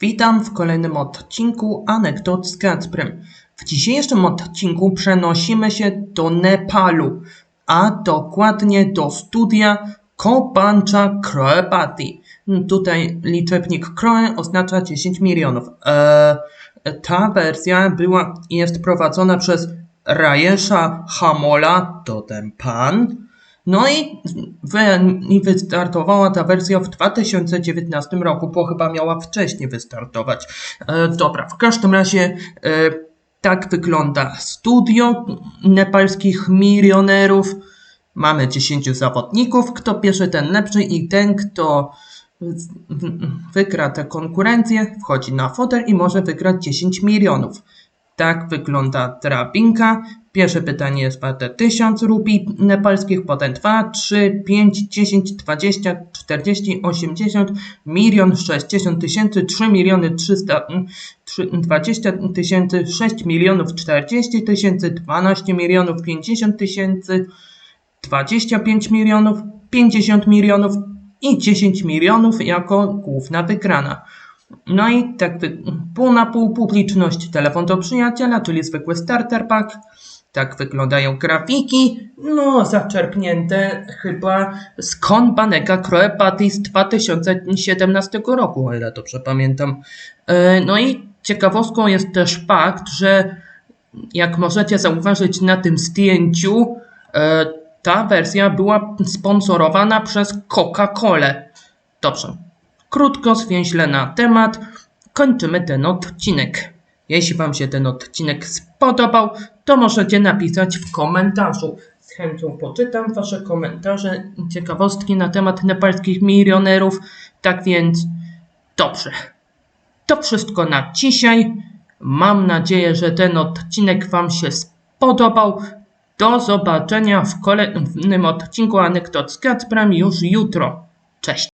Witam w kolejnym odcinku Anegdot z Kacprem. W dzisiejszym odcinku przenosimy się do Nepalu, a dokładnie do studia Kopancha Kroepati. Tutaj liczebnik Kroe oznacza 10 milionów. Eee, ta wersja była jest prowadzona przez Rajesha Hamola, to ten pan. No i, wy, i wystartowała ta wersja w 2019 roku, bo chyba miała wcześniej wystartować. E, dobra, w każdym razie e, tak wygląda studio nepalskich milionerów. Mamy 10 zawodników. Kto pierwszy, ten lepszy i ten, kto wygra tę konkurencję, wchodzi na fotel i może wygrać 10 milionów. Tak wygląda drabinka. Pierwsze pytanie jest warte 1000 rupii nepalskich, potem 2, 3, 5, 10, 20, 40, 80, milion 60 tysięcy, 3 miliony 300, mm, trzy- 20 tysięcy, 6 milionów 40 tysięcy, 12 milionów 50 tysięcy, 25 milionów, 50 milionów i 10 milionów jako główna wygrana. No i tak pół na pół publiczność telefon do przyjaciela, czyli zwykły starter pack. Tak wyglądają grafiki, no zaczerpnięte chyba z Konbanega Kroepati z 2017 roku, o ile dobrze pamiętam. E, No i ciekawostką jest też fakt, że jak możecie zauważyć na tym zdjęciu, e, ta wersja była sponsorowana przez Coca-Colę. Dobrze, krótko, zwięźle na temat, kończymy ten odcinek. Jeśli Wam się ten odcinek spodobał, to możecie napisać w komentarzu. Z chęcią poczytam Wasze komentarze ciekawostki na temat nepalskich milionerów. Tak więc, dobrze. To wszystko na dzisiaj. Mam nadzieję, że ten odcinek Wam się spodobał. Do zobaczenia w kolejnym odcinku Anegdot z już jutro. Cześć.